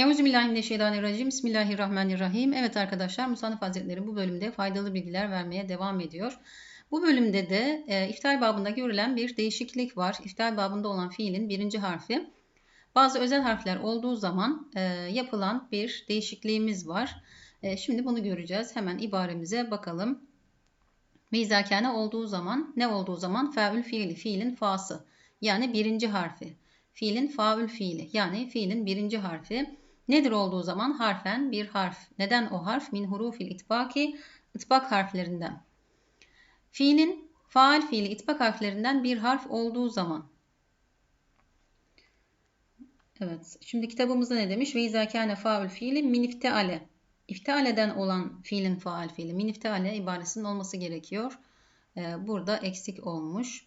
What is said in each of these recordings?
Euzubillahimineşşeytanirracim. Bismillahirrahmanirrahim. Evet arkadaşlar Musannif Hazretleri bu bölümde faydalı bilgiler vermeye devam ediyor. Bu bölümde de e, iftar babında görülen bir değişiklik var. İftar babında olan fiilin birinci harfi. Bazı özel harfler olduğu zaman e, yapılan bir değişikliğimiz var. E, şimdi bunu göreceğiz. Hemen ibaremize bakalım. Ve olduğu zaman ne olduğu zaman faül fiili fiilin fası yani birinci harfi. Fiilin faül fiili yani fiilin birinci harfi. Nedir olduğu zaman harfen bir harf. Neden o harf? Min hurufil itbaki itbak harflerinden. Fiilin faal fiili itbak harflerinden bir harf olduğu zaman. Evet. Şimdi kitabımızda ne demiş? Ve izâ kâne faul fiili min ifteale. İftealeden olan fiilin faal fiili. Min ifteale ibaresinin olması gerekiyor. Ee, burada eksik olmuş.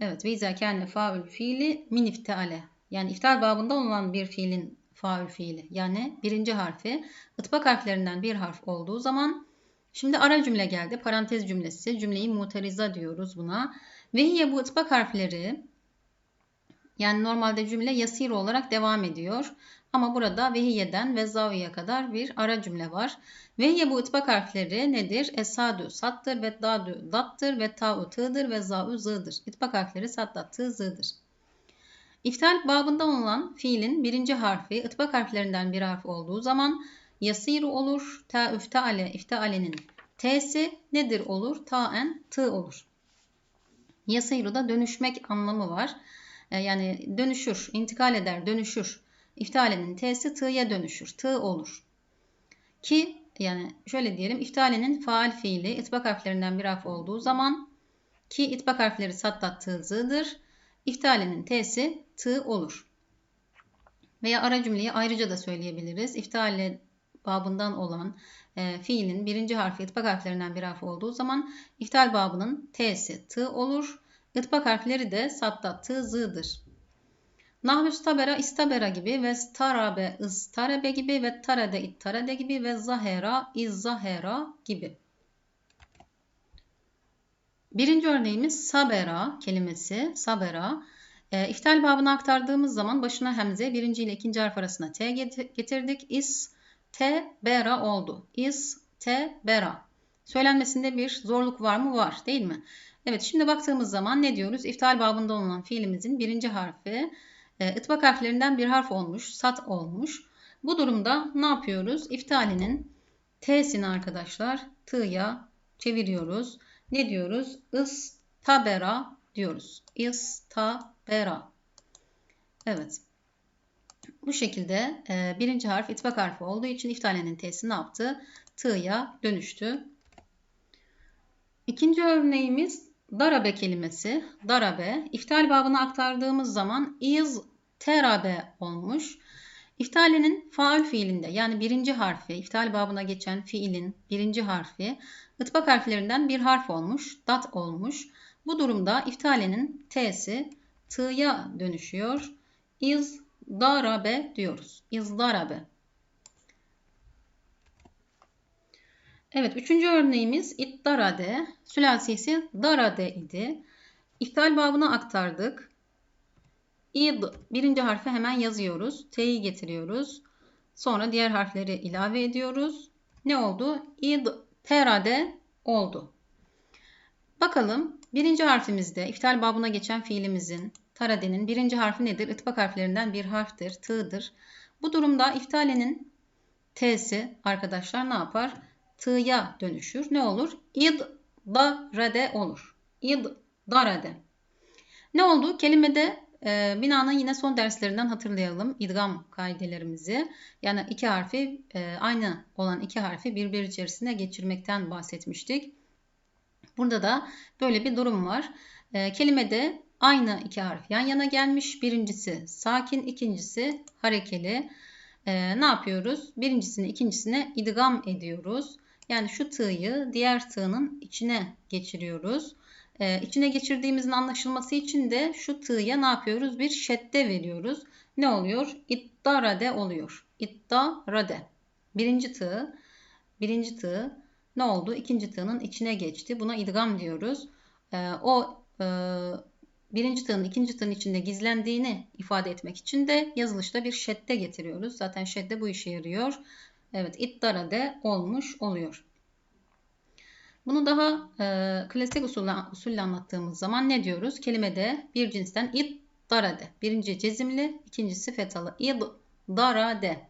Evet. Ve izâ kâne faul fiili min ifteale. Yani iftar babında olan bir fiilin faul fiili. Yani birinci harfi ıtbak harflerinden bir harf olduğu zaman şimdi ara cümle geldi. Parantez cümlesi. Cümleyi muteriza diyoruz buna. Ve hiye bu ıtbak harfleri yani normalde cümle yasir olarak devam ediyor. Ama burada vehiyeden ve zaviye kadar bir ara cümle var. Vehiye bu ıtbak harfleri nedir? Esadu sattır ve dadu dattır ve ta'u tığdır ve za'u zı'dır. İtbak harfleri sattat tığ zı'dır. İftal babında olan fiilin birinci harfi ıtbak harflerinden bir harf olduğu zaman yasiru olur. Ta üfteale iftealenin t'si nedir olur? Ta'en tı olur. Yasiru da dönüşmek anlamı var. E, yani dönüşür, intikal eder, dönüşür. İftalenin t'si t'ya dönüşür. Tı olur. Ki yani şöyle diyelim iftalenin faal fiili itbak harflerinden bir harf olduğu zaman ki itbak harfleri sattat tı zıdır. İftalenin t'si tı olur. Veya ara cümleyi ayrıca da söyleyebiliriz. İftale babından olan e, fiilin birinci harfi itbak harflerinden bir harf olduğu zaman iftal babının t'si tı olur. İtbak harfleri de satta tı zıdır. Nahvü stabera istabera gibi ve starabe ıstarabe gibi ve tarade ittarade gibi ve zahera izzahera gibi. Birinci örneğimiz sabera kelimesi. Sabera. E, iftal babını aktardığımız zaman başına hemze birinci ile ikinci harf arasına t getirdik. Is, te, bera oldu. Is, te, bera. Söylenmesinde bir zorluk var mı? Var değil mi? Evet şimdi baktığımız zaman ne diyoruz? İftal babında olan fiilimizin birinci harfi e, ıtbak harflerinden bir harf olmuş. Sat olmuş. Bu durumda ne yapıyoruz? İftalinin T'sini arkadaşlar t'ya çeviriyoruz. Ne diyoruz? Istabera diyoruz. Istabera. Evet. Bu şekilde e, birinci harf itbak harfi olduğu için iftalenin t'si ne yaptı? T'ya dönüştü. İkinci örneğimiz Darabe kelimesi, darabe, iftal babına aktardığımız zaman iz terabe olmuş. İftalenin faal fiilinde yani birinci harfi, iftal babına geçen fiilin birinci harfi, ıtbak harflerinden bir harf olmuş, dat olmuş. Bu durumda iftalenin t'si t'ya dönüşüyor. İz darabe diyoruz. İz darabe. Evet, üçüncü örneğimiz ittarade. Sülasisi darade idi. İftal babına aktardık. İd birinci harfi hemen yazıyoruz. T'yi getiriyoruz. Sonra diğer harfleri ilave ediyoruz. Ne oldu? İd terade oldu. Bakalım birinci harfimizde iftal babına geçen fiilimizin taradenin birinci harfi nedir? Itbak harflerinden bir harftir. T'dır. Bu durumda iftalenin T'si arkadaşlar ne yapar? T'ya dönüşür. Ne olur? İd darade olur. İd darade. Ne oldu? Kelimede e, binanın yine son derslerinden hatırlayalım. İdgam kaidelerimizi. Yani iki harfi e, aynı olan iki harfi birbiri içerisine geçirmekten bahsetmiştik. Burada da böyle bir durum var. E, kelimede aynı iki harf yan yana gelmiş. Birincisi sakin, ikincisi harekeli. E, ne yapıyoruz? Birincisini ikincisine idgam ediyoruz. Yani şu tığ'yı diğer tığ'ın içine geçiriyoruz. Ee, içine geçirdiğimizin anlaşılması için de şu tığ'ya ne yapıyoruz? Bir şedde veriyoruz. Ne oluyor? İddarade oluyor. İddarade. Birinci tığ, birinci tığ ne oldu? İkinci tığ'ın içine geçti. Buna idgam diyoruz. Ee, o e, birinci tığın ikinci tığın içinde gizlendiğini ifade etmek için de yazılışta bir şedde getiriyoruz. Zaten şedde bu işe yarıyor. Evet ittara de olmuş oluyor. Bunu daha e, klasik usulle, usulle anlattığımız zaman ne diyoruz? Kelimede bir cinsten id darade. Birinci cezimli, ikincisi fetalı. İd darade.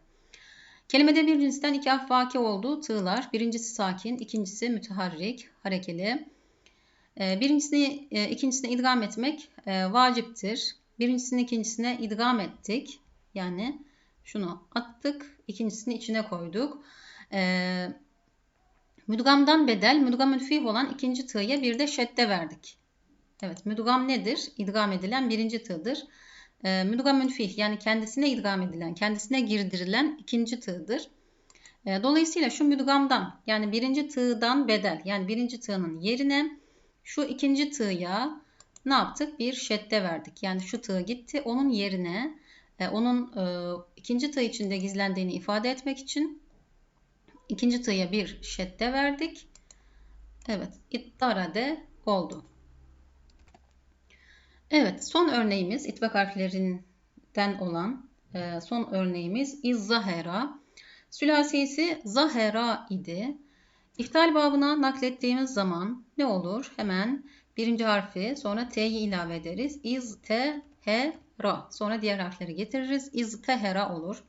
Kelimede bir cinsten iki harf olduğu tığlar. Birincisi sakin, ikincisi müteharrik, harekeli. E, birincisini e, ikincisine idgam etmek e, vaciptir. Birincisini ikincisine idgam ettik. Yani şunu attık, ikincisini içine koyduk. Müdgamdan bedel, müdgamül fih olan ikinci tığya bir de şedde verdik. Evet, müdgam nedir? İdgam edilen birinci tığdır. E, müdgamül fih yani kendisine idgam edilen, kendisine girdirilen ikinci tığdır. E, dolayısıyla şu müdgamdan yani birinci tığdan bedel yani birinci tığının yerine şu ikinci tığya ne yaptık? Bir şedde verdik. Yani şu tığ gitti. Onun yerine e, onun e, ikinci tığ içinde gizlendiğini ifade etmek için İkinci tığya bir şedde verdik. Evet, ittarade oldu. Evet, son örneğimiz itbak harflerinden olan e, son örneğimiz izzahera. Sülasisi zahera idi. İftal babına naklettiğimiz zaman ne olur? Hemen birinci harfi sonra t'yi ilave ederiz. İz, te, he, ra. Sonra diğer harfleri getiririz. İz, te, he, ra olur.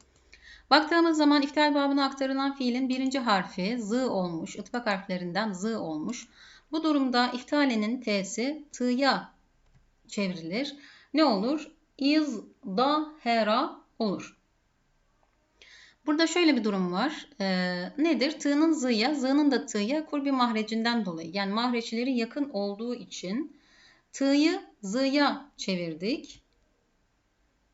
Baktığımız zaman iftal babına aktarılan fiilin birinci harfi z olmuş. Itbak harflerinden z olmuş. Bu durumda iftalenin t'si t'ya çevrilir. Ne olur? İz da hera olur. Burada şöyle bir durum var. Ee, nedir? Tığ'nın z'ya, z'nın da t'ya kurbi mahrecinden dolayı. Yani mahreçleri yakın olduğu için t'yı z'ya çevirdik.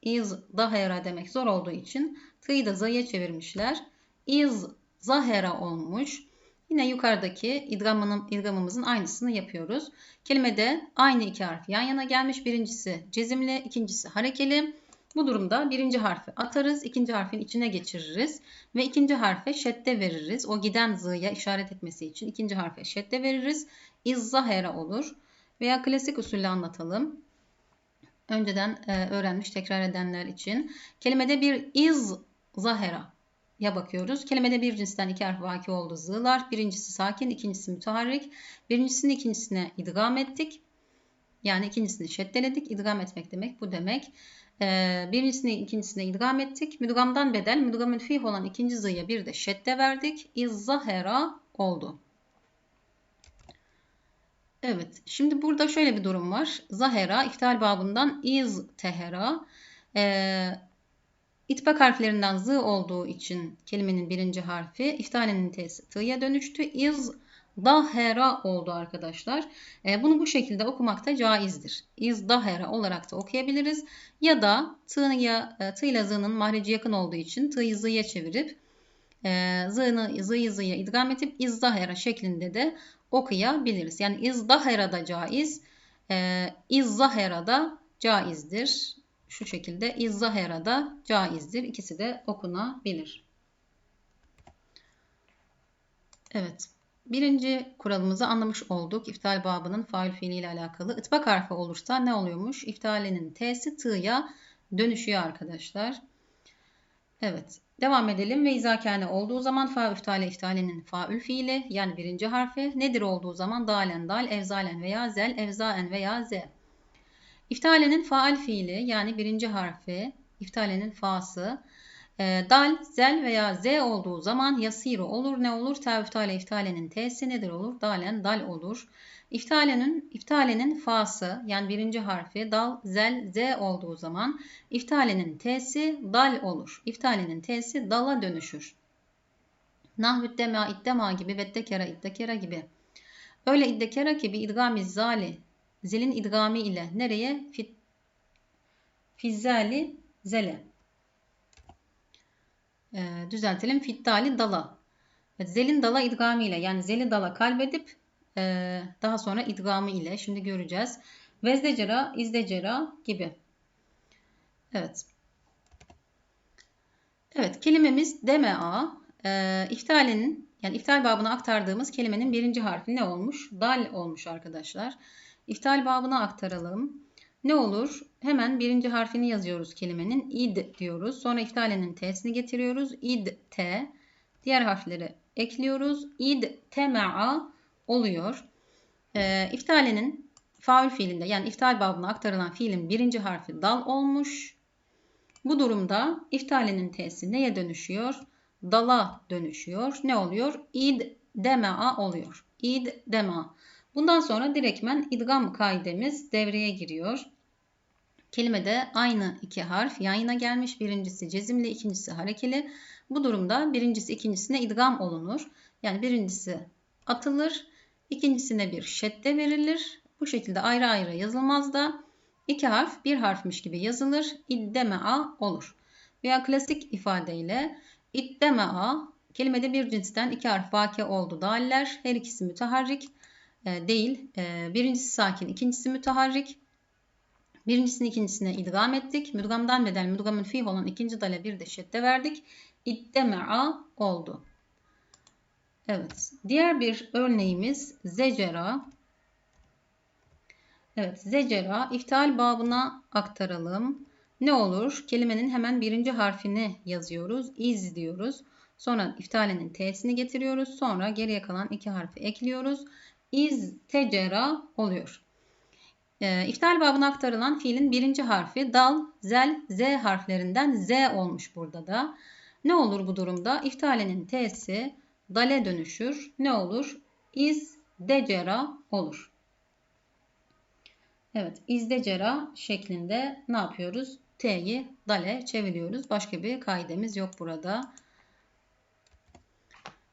İz dahera demek zor olduğu için T'yı da za'ya çevirmişler. İz zahera olmuş. Yine yukarıdaki idgamının, idgamımızın aynısını yapıyoruz. Kelimede aynı iki harf yan yana gelmiş. Birincisi cezimli, ikincisi harekeli. Bu durumda birinci harfi atarız, ikinci harfin içine geçiririz ve ikinci harfe şedde veririz. O giden zı'ya işaret etmesi için ikinci harfe şedde veririz. İzzahera olur. Veya klasik usulle anlatalım. Önceden e, öğrenmiş tekrar edenler için. Kelimede bir iz zahera ya bakıyoruz. Kelimede bir cinsten iki harf vaki oldu zılar. Birincisi sakin, ikincisi müteharrik. Birincisini ikincisine idgam ettik. Yani ikincisini şeddeledik. İdgam etmek demek bu demek. Ee, birincisini ikincisine idgam ettik. Müdgamdan bedel, müdgamın fih olan ikinci zıya bir de şedde verdik. İzzahera oldu. Evet, şimdi burada şöyle bir durum var. Zahera, iftal babından iz tehera. Ee, İtbak harflerinden z olduğu için kelimenin birinci harfi iftalenin t'si t'ya dönüştü. İz dahera oldu arkadaşlar. E, bunu bu şekilde okumak da caizdir. İz dahera olarak da okuyabiliriz. Ya da t'ya, t ile z'nın mahreci yakın olduğu için t'yı z'ya çevirip e, z'ını z'yı z'ya idgam edip iz dahera şeklinde de okuyabiliriz. Yani iz dahera da caiz, e, iz zahera da caizdir şu şekilde izzahera da caizdir. İkisi de okunabilir. Evet. Birinci kuralımızı anlamış olduk. İftal babının fail fiiliyle alakalı. Itbak harfi olursa ne oluyormuş? İftalenin t'si tığ'ya dönüşüyor arkadaşlar. Evet. Devam edelim. Ve izakane olduğu zaman fa iftale iftalenin faül fiili yani birinci harfi nedir olduğu zaman dalen dal, evzalen veya zel, evzaen veya z. İftalenin faal fiili yani birinci harfi, iftalenin fası, e, dal, zel veya z olduğu zaman yasiru olur. Ne olur? Tev iftalenin t'si nedir olur? Dalen dal olur. İftalenin, iftalenin fası yani birinci harfi dal, zel, z olduğu zaman iftalenin t'si dal olur. İftalenin t'si dala dönüşür. Nahvü dema, iddema gibi, vettekera, iddekera gibi. Öyle iddekera gibi idgam zali Zelin idgami ile nereye? Fit, fizzali zele. Ee, düzeltelim. Fittali dala. zelin dala idgami ile yani zeli dala kalbedip e, daha sonra idgamı ile şimdi göreceğiz. Vezdecera, izdecera gibi. Evet. Evet kelimemiz dema. E, iftalinin yani iftal babına aktardığımız kelimenin birinci harfi ne olmuş? Dal olmuş arkadaşlar. İftal babına aktaralım. Ne olur? Hemen birinci harfini yazıyoruz kelimenin. İd diyoruz. Sonra iftalenin t'sini getiriyoruz. İd t. Diğer harfleri ekliyoruz. İd tema'a oluyor. E, iftalenin faul fiilinde yani iftal babına aktarılan fiilin birinci harfi dal olmuş. Bu durumda iftalenin t'si neye dönüşüyor? Dala dönüşüyor. Ne oluyor? İd dema'a oluyor. İd dema. Bundan sonra direktmen idgam kaidemiz devreye giriyor. Kelimede aynı iki harf yan yana gelmiş. Birincisi cezimli, ikincisi harekeli. Bu durumda birincisi ikincisine idgam olunur. Yani birincisi atılır, ikincisine bir şedde verilir. Bu şekilde ayrı ayrı yazılmaz da iki harf bir harfmiş gibi yazılır. İddemea olur. Veya klasik ifadeyle iddemea kelimede bir cinsten iki harf vaki oldu daller. Her ikisi müteharrik değil. E, birincisi sakin, ikincisi müteharrik. Birincisini ikincisine idgam ettik. Müdgamdan bedel müdgamın fih olan ikinci dale bir de şedde verdik. İddemea oldu. Evet. Diğer bir örneğimiz zecera. Evet. Zecera iftal babına aktaralım. Ne olur? Kelimenin hemen birinci harfini yazıyoruz. İz diyoruz. Sonra iftalenin t'sini getiriyoruz. Sonra geriye kalan iki harfi ekliyoruz. İz tecera oluyor. E, iftal babına aktarılan fiilin birinci harfi dal, zel, z harflerinden z olmuş burada da. Ne olur bu durumda? İftalenin t'si dale dönüşür. Ne olur? İz decera olur. Evet, izdecera şeklinde ne yapıyoruz? T'yi dale çeviriyoruz. Başka bir kaidemiz yok burada.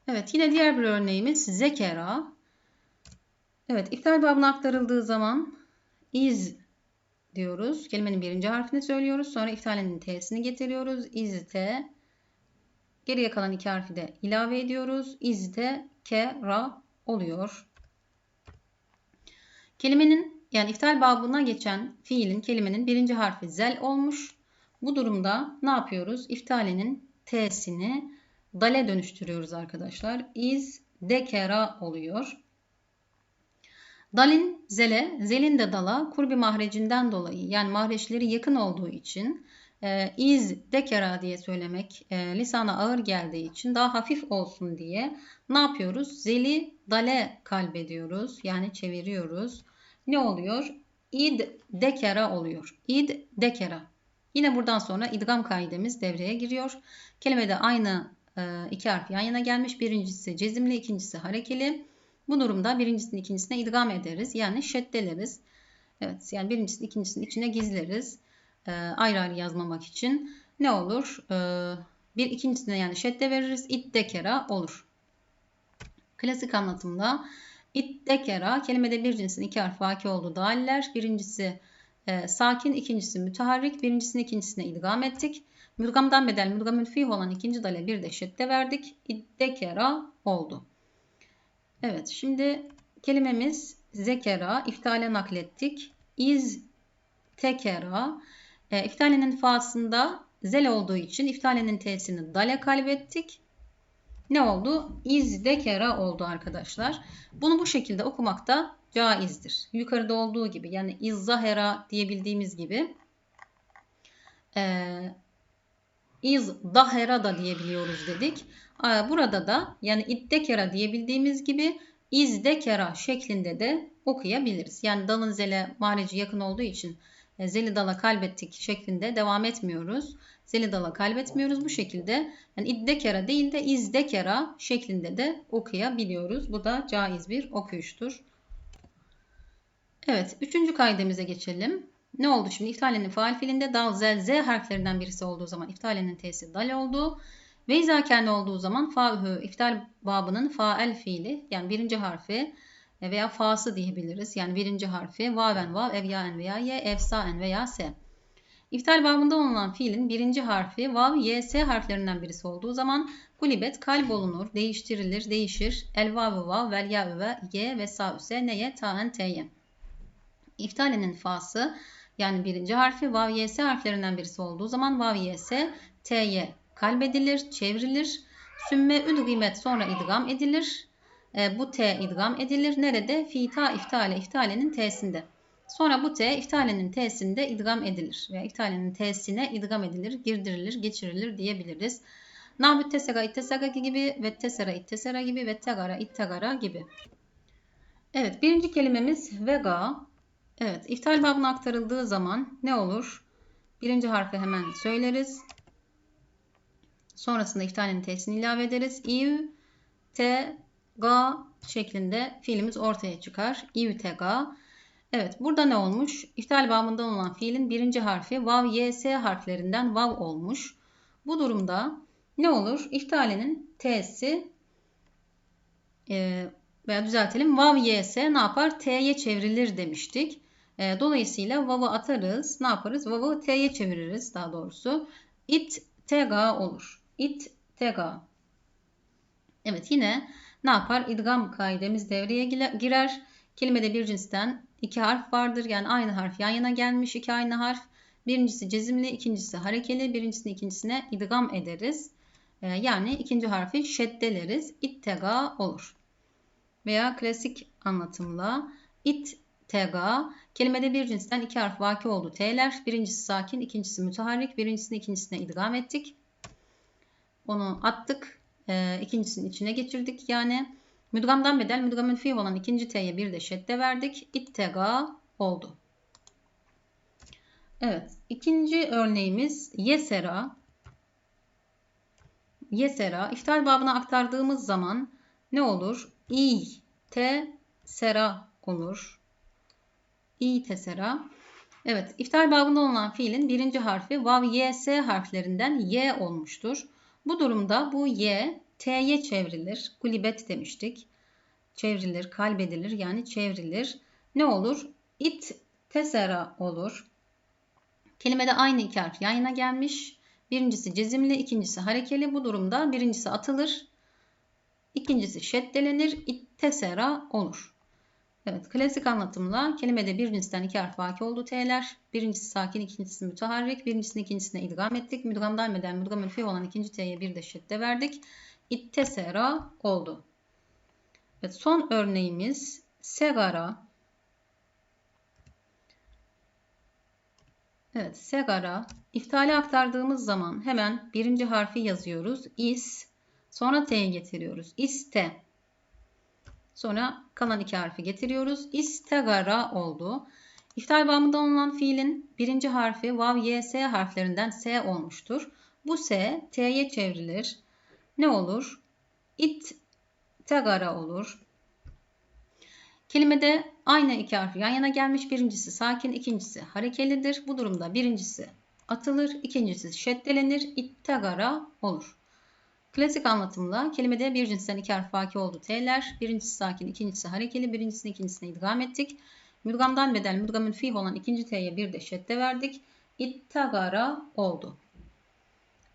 Evet, yine diğer bir örneğimiz zekera. Evet, iftar babına aktarıldığı zaman iz diyoruz. Kelimenin birinci harfini söylüyoruz. Sonra iftalenin t'sini getiriyoruz. İzte. Geriye kalan iki harfi de ilave ediyoruz. İzte ke ra oluyor. Kelimenin yani iftal babına geçen fiilin kelimenin birinci harfi zel olmuş. Bu durumda ne yapıyoruz? İftalenin t'sini dale dönüştürüyoruz arkadaşlar. İz dekera oluyor. Dalin zele, zelin de dala kurbi mahrecinden dolayı yani mahreçleri yakın olduğu için e, iz dekera diye söylemek e, lisana ağır geldiği için daha hafif olsun diye ne yapıyoruz? Zeli dale kalbediyoruz yani çeviriyoruz. Ne oluyor? İd dekera oluyor. İd dekera. Yine buradan sonra idgam kaidemiz devreye giriyor. Kelimede aynı e, iki harf yan yana gelmiş. Birincisi cezimli, ikincisi harekeli. Bu durumda birincisini ikincisine idgam ederiz. Yani şeddeleriz. Evet yani birincisini ikincisini içine gizleriz. E, ayrı ayrı yazmamak için. Ne olur? E, bir ikincisine yani şedde veririz. İddekera olur. Klasik anlatımda İddekera kelimede bir cinsin iki harf vaki olduğu daller. Birincisi e, sakin, ikincisi müteharrik. Birincisini ikincisine idgam ettik. Müdgamdan bedel müdgamül fih olan ikinci dale bir de şedde verdik. İddekera oldu. Evet şimdi kelimemiz zekera iftale naklettik. İz tekera e, iftalenin fasında zel olduğu için iftalenin t'sini dale kalbettik. Ne oldu? İz dekera oldu arkadaşlar. Bunu bu şekilde okumak da caizdir. Yukarıda olduğu gibi yani izzahera diyebildiğimiz gibi e, izdahera da diyebiliyoruz dedik. Burada da yani iddekera diyebildiğimiz gibi izdekera şeklinde de okuyabiliriz. Yani dalın zele mahreci yakın olduğu için e, zeli dala kalbettik şeklinde devam etmiyoruz. Zeli dala kalbetmiyoruz bu şekilde. Yani iddekera değil de izdekera şeklinde de okuyabiliyoruz. Bu da caiz bir okuyuştur. Evet, üçüncü kaidemize geçelim. Ne oldu şimdi? İftalenin faal fiilinde dal, zel, z harflerinden birisi olduğu zaman iftalenin t'si dal oldu. Ve izâkâne olduğu zaman fa'hü iftal babının faal fiili yani birinci harfi e, veya fa'sı diyebiliriz. Yani birinci harfi vaven vav, ev yaen veya ye, efsaen veya se. İftal babında olunan fiilin birinci harfi vav, y, s harflerinden birisi olduğu zaman kulibet kalp olunur, değiştirilir, değişir. El vavı vav, vel ya ve ye ve sa se neye, taen t'ye. İftalenin fa'sı yani birinci harfi vav, y, s harflerinden birisi olduğu zaman vav, y, s, t'ye kalbedilir, çevrilir. Sümme üdgimet sonra idgam edilir. E, bu t idgam edilir. Nerede? Fita iftale, iftalenin t'sinde. Sonra bu T iftalenin T'sinde idgam edilir. Veya iftalenin T'sine idgam edilir, girdirilir, geçirilir diyebiliriz. Nahbü tesega ittesega gibi ve tesera ittesera gibi ve tegara ittegara gibi. Evet birinci kelimemiz vega. Evet iftal babına aktarıldığı zaman ne olur? Birinci harfi hemen söyleriz. Sonrasında iftalin t'sini ilave ederiz. İv, te, ga şeklinde fiilimiz ortaya çıkar. İv, te, ga. Evet burada ne olmuş? İftal babından olan fiilin birinci harfi vav, y, s harflerinden vav olmuş. Bu durumda ne olur? İftalinin t'si e, veya düzeltelim vav, y, s ne yapar? T'ye çevrilir demiştik. E, dolayısıyla vav'ı atarız. Ne yaparız? Vav'ı t'ye çeviririz daha doğrusu. It, tega olur. It, tega. Evet yine ne yapar? İdgam kaidemiz devreye girer. Kelimede bir cinsten iki harf vardır. Yani aynı harf yan yana gelmiş iki aynı harf. Birincisi cezimli, ikincisi harekeli. Birincisini ikincisine idgam ederiz. Ee, yani ikinci harfi şeddeleriz. İttega olur. Veya klasik anlatımla ittega kelimede bir cinsten iki harf vaki oldu. T'ler. Birincisi sakin, ikincisi müteharrik. Birincisini ikincisine idgam ettik. Onu attık. E, ikincisinin içine geçirdik. Yani müdgamdan bedel müdgamın fi olan ikinci t'ye bir de şedde verdik. İttega oldu. Evet. ikinci örneğimiz yesera. Yesera. İftar babına aktardığımız zaman ne olur? İ, te, sera olur. İ, te, sera. Evet, iftar babında olan fiilin birinci harfi vav, y, harflerinden y olmuştur. Bu durumda bu y t'ye çevrilir. Gulibet demiştik. Çevrilir, kalbedilir yani çevrilir. Ne olur? İt tesera olur. Kelimede aynı iki harf yan yana gelmiş. Birincisi cezimli, ikincisi harekeli. Bu durumda birincisi atılır. İkincisi şeddelenir. İttesera olur. Evet, klasik anlatımla kelimede bir cinsten iki harf vaki oldu t'ler. Birincisi sakin, ikincisi müteharrik. Birincisini ikincisine idgam ettik. Müdgamdan meden müdgamın fi olan ikinci t'ye bir de şedde verdik. İttesera oldu. Evet, son örneğimiz segara. Evet, segara. İftale aktardığımız zaman hemen birinci harfi yazıyoruz. İs. Sonra t'ye getiriyoruz. İste. Sonra kalan iki harfi getiriyoruz. İstegara oldu. İftal bağımından olan fiilin birinci harfi vav, y, s harflerinden s olmuştur. Bu s t'ye çevrilir. Ne olur? İt tegara olur. Kelimede aynı iki harf yan yana gelmiş. Birincisi sakin, ikincisi harekelidir. Bu durumda birincisi atılır, ikincisi şeddelenir. İttegara olur. Klasik anlatımla kelimede bir cinsten iki harf vaki oldu T'ler. Birincisi sakin, ikincisi harekeli, birincisini ikincisine idgam ettik. Müdgamdan bedel müdgamın fih olan ikinci T'ye bir de şedde verdik. İttagara oldu.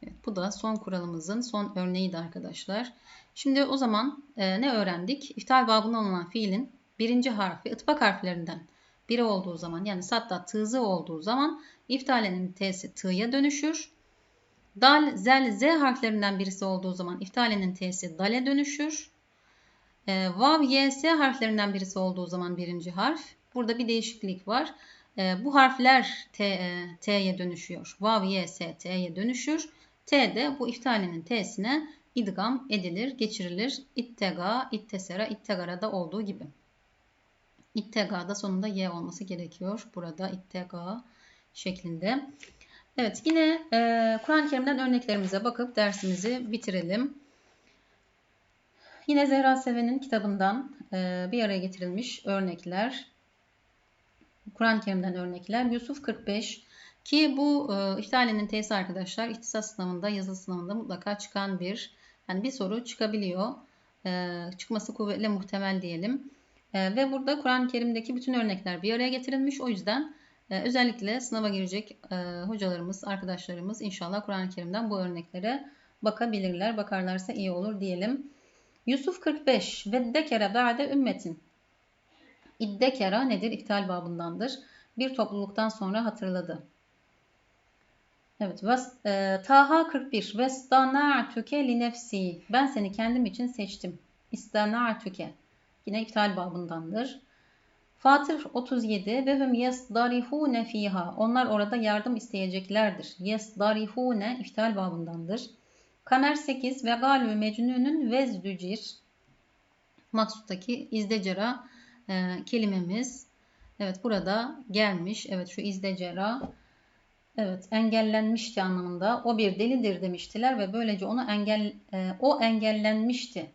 Evet, bu da son kuralımızın son örneğiydi arkadaşlar. Şimdi o zaman e, ne öğrendik? İftar babından olan fiilin birinci harfi ıtbak harflerinden biri olduğu zaman yani satta tığzı olduğu zaman iftalenin t'si tığya dönüşür. Dal, zel, z harflerinden birisi olduğu zaman iftalenin t'si dale dönüşür. E, vav, y, s harflerinden birisi olduğu zaman birinci harf. Burada bir değişiklik var. E, bu harfler t, e, t'ye dönüşüyor. Vav, y, s t'ye dönüşür. T de bu iftalenin t'sine idgam edilir, geçirilir. İttega, ittesera, ittegara'da olduğu gibi. İttega'da sonunda y olması gerekiyor. Burada ittega şeklinde. Evet yine e, Kur'an-ı Kerim'den örneklerimize bakıp dersimizi bitirelim. Yine Zehra Seven'in kitabından e, bir araya getirilmiş örnekler. Kur'an-ı Kerim'den örnekler. Yusuf 45 ki bu e, ihtalenin tesi arkadaşlar ihtisas sınavında, yazılı sınavında mutlaka çıkan bir yani bir soru çıkabiliyor. E, çıkması kuvvetle muhtemel diyelim. E, ve burada Kur'an-ı Kerim'deki bütün örnekler bir araya getirilmiş. O yüzden özellikle sınava girecek e, hocalarımız, arkadaşlarımız inşallah Kur'an-ı Kerim'den bu örneklere bakabilirler. Bakarlarsa iyi olur diyelim. Yusuf 45 ve dekere ba'de ümmetin. İddekera nedir? İptal babındandır. Bir topluluktan sonra hatırladı. Evet. Vas, e, Taha 41. Vestana'tuke li nefsi. Ben seni kendim için seçtim. İstana'tuke. Yine iptal babındandır. Fatır 37 ve hum yesdarihune fiha. Onlar orada yardım isteyeceklerdir. Yesdarihune iftal babındandır. Kamer 8 ve galü mecnunun vezdücir. Maksuttaki izdecera e, kelimemiz. Evet burada gelmiş. Evet şu izdecera. Evet engellenmişti anlamında. O bir delidir demiştiler ve böylece onu engel e, o engellenmişti.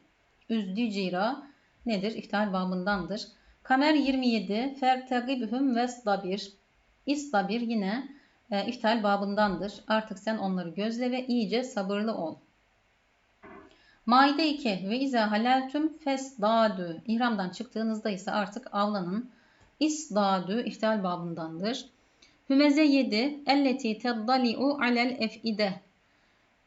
Üzdücira nedir? İftihar babındandır. Kamer 27 fertegibhum vesdabir. İstabir yine e, iftihar babındandır. Artık sen onları gözle ve iyice sabırlı ol. Maide 2 ve izâ haleltüm fesdâdü. İhramdan çıktığınızda ise artık avlanın. İsdâdü iftihar babındandır. Hümeze 7 elleti teddali'u alel ef'ide.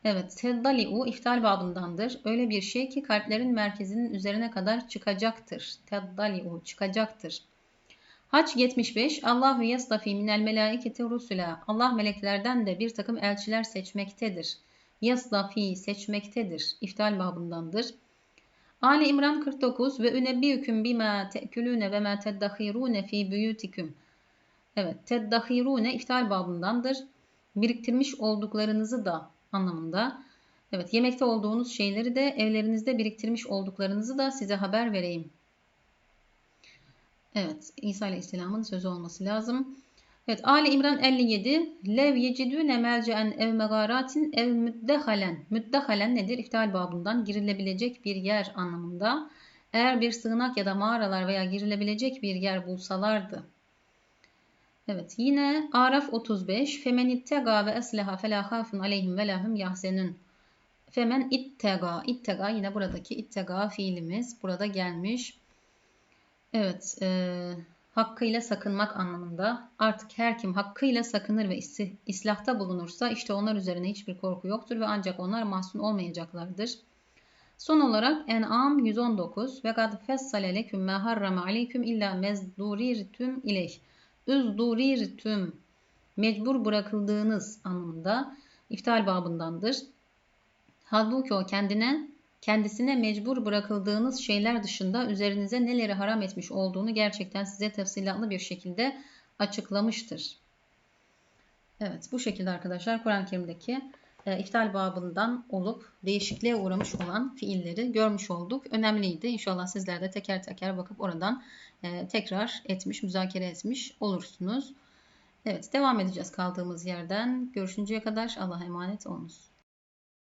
Evet, teddali'u iftihar babındandır. Öyle bir şey ki kalplerin merkezinin üzerine kadar çıkacaktır. Teddali'u çıkacaktır. Haç 75 Allahu yastafi minel melaiketi rusula. Allah meleklerden de bir takım elçiler seçmektedir. Yastafi seçmektedir. İftihar babındandır. Ali İmran 49 ve ünebbiyüküm bima te'külüne ve ma teddahirune fi büyütiküm. Evet, teddahirune iftar babındandır. Biriktirmiş olduklarınızı da anlamında. Evet, yemekte olduğunuz şeyleri de evlerinizde biriktirmiş olduklarınızı da size haber vereyim. Evet, İsa Aleyhisselam'ın sözü olması lazım. Evet, Ali İmran 57. Lev yecidüne melce'en ev megaratin ev müddehalen. Müddehalen nedir? İftihal babından girilebilecek bir yer anlamında. Eğer bir sığınak ya da mağaralar veya girilebilecek bir yer bulsalardı. Evet yine Araf 35. Femen ittega ve esleha felâ hâfun aleyhim ve lahum yahzenun. Femen ittega. İttega yine buradaki ittega fiilimiz burada gelmiş. Evet. E, hakkıyla sakınmak anlamında. Artık her kim hakkıyla sakınır ve islahta bulunursa işte onlar üzerine hiçbir korku yoktur ve ancak onlar mahzun olmayacaklardır. Son olarak En'am 119 ve kad fessale leküm ma harrama aleyküm illa mezdurirtüm ileyh üzdurirtüm mecbur bırakıldığınız anlamında iftal babındandır. Halbuki o kendine kendisine mecbur bırakıldığınız şeyler dışında üzerinize neleri haram etmiş olduğunu gerçekten size tefsilatlı bir şekilde açıklamıştır. Evet bu şekilde arkadaşlar Kur'an-ı Kerim'deki e, iftal babından olup değişikliğe uğramış olan fiilleri görmüş olduk. Önemliydi. İnşallah sizler de teker teker bakıp oradan e, tekrar etmiş, müzakere etmiş olursunuz. Evet devam edeceğiz kaldığımız yerden. Görüşünceye kadar Allah'a emanet olunuz.